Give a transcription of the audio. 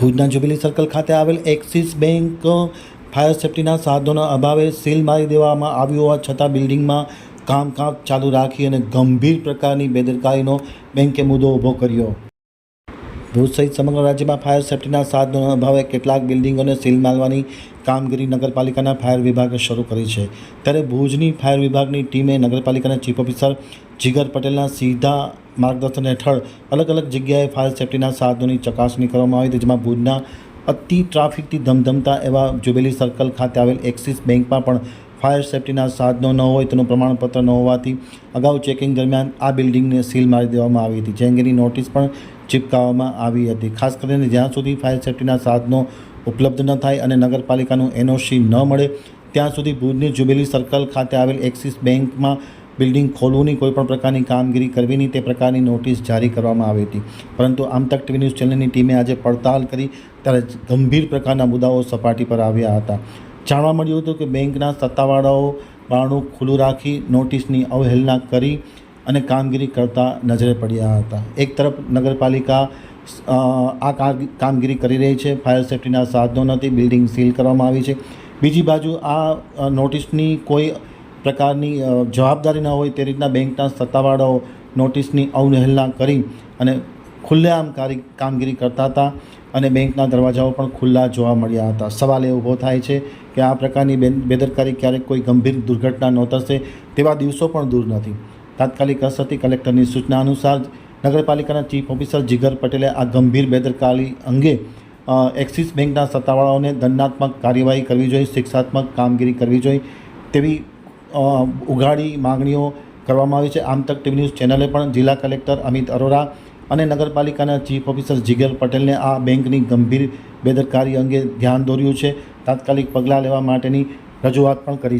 ભુજના jubilee circle ખાતે આવેલ એક્સિસ બેંક ફાયર સેફ્ટીના સાધનોના અભાવે સીલ મારી દેવામાં આવ્યું હોવા છતાં બિલ્ડિંગમાં કામકાજ ચાલુ રાખી અને ગંભીર પ્રકારની બેદરકારીનો બેંકે મુદ્દો ઊભો કર્યો. ભુજ સહિત સમગ્ર રાજ્યમાં ફાયર સેફ્ટીના સાધનોના અભાવે કેટલાક બિલ્ડિંગોને સીલ મારવાની કામગીરી નગરપાલિકાના ફાયર વિભાગે શરૂ કરી છે. ત્યારે ભુજની ફાયર વિભાગની ટીમે નગરપાલિકાના ચીફ ઓફિસર જીગર પટેલના સીધા માર્ગદર્શન હેઠળ અલગ અલગ જગ્યાએ ફાયર સેફ્ટીના સાધનોની ચકાસણી કરવામાં આવી હતી, જેમાં ભુજના અતિ ટ્રાફિકથી ધમધમતા એવા જુબેલી સર્કલ ખાતે આવેલ એક્સિસ બેંકમાં પણ ફાયર સેફટીના સાધનો ન હોય તેનું પ્રમાણપત્ર ન હોવાથી અગાઉ ચેકિંગ દરમિયાન આ બિલ્ડિંગને સીલ મારી દેવામાં આવી હતી. જે નોટિસ પણ ચિપકાવવામાં આવી હતી. ખાસ કરીને જ્યાં સુધી ફાયર સેફ્ટીના સાધનો ઉપલબ્ધ ન થાય અને નગરપાલિકાનું એનઓસી ન મળે, ત્યાં સુધી ભુજની જુબેલી સર્કલ ખાતે આવેલ એક્સિસ બેંકમાં બિલ્ડિંગ ખોલવુંની કોઈપણ પ્રકારની કામગીરી કરવીની તે પ્રકારની નોટિસ જારી કરવામાં આવી હતી. પરંતુ આમતક ટીવી ન્યૂઝ ચેનલની ટીમે આજે પડતાલ કરી ત્યારે ગંભીર પ્રકારના મુદ્દાઓ સપાટી પર આવ્યા હતા. જાણવા મળ્યું હતું કે બેંકના સત્તાવાળાઓ બારણું ખુલ્લું રાખી નોટિસની અવહેલના કરી અને કામગીરી કરતા નજરે પડ્યા હતા. એક તરફ નગરપાલિકા આ કામગીરી કરી રહી છે. ફાયર સેફ્ટીના સાધનો નથી બિલ્ડિંગ સીલ કરવામાં આવી છે. બીજી બાજુ આ નોટિસની કોઈ પ્રકારની જવાબદારી ન હોય તે રીતના બેંકના સત્તાવાળાઓ નોટિસની અવહેલના કરી અને ખુલ્લેઆમ કામગીરી કરતા હતા અને બેંકના દરવાજાઓ પણ ખુલ્લા જોવા મળ્યા હતા. સવાલ એ ઊભો થાય છે કે આ પ્રકારની બેદરકારી ક્યારેક કોઈ ગંભીર દુર્ઘટના નોતરશે તેવા દિવસો પણ દૂર નથી. તાત્કાલિક અસરથી કલેક્ટરની સૂચના અનુસાર નગરપાલિકાના ચીફ ઓફિસર જીગર પટેલે આ ગંભીર બેદરકારી અંગે એક્સિસ બેંકના સત્તાવાળાઓને દંડાત્મક કાર્યવાહી કરવી જોઈએ, શિક્ષાત્મક કામગીરી કરવી જોઈએ તેવી ઉઘાડી માગણીઓ કરવામાં આવી છે. આમ તક ટીવી ન્યૂઝ ચેનલે પણ જિલ્લા કલેક્ટર અમિત અરોરા અને નગરપાલિકાના ચીફ ઓફિસર જીગર પટેલને આ બેંકની ગંભીર બેદરકારી અંગે ધ્યાન દોર્યું છે. તાત્કાલિક પગલાં લેવા માટેની રજૂઆત પણ કરી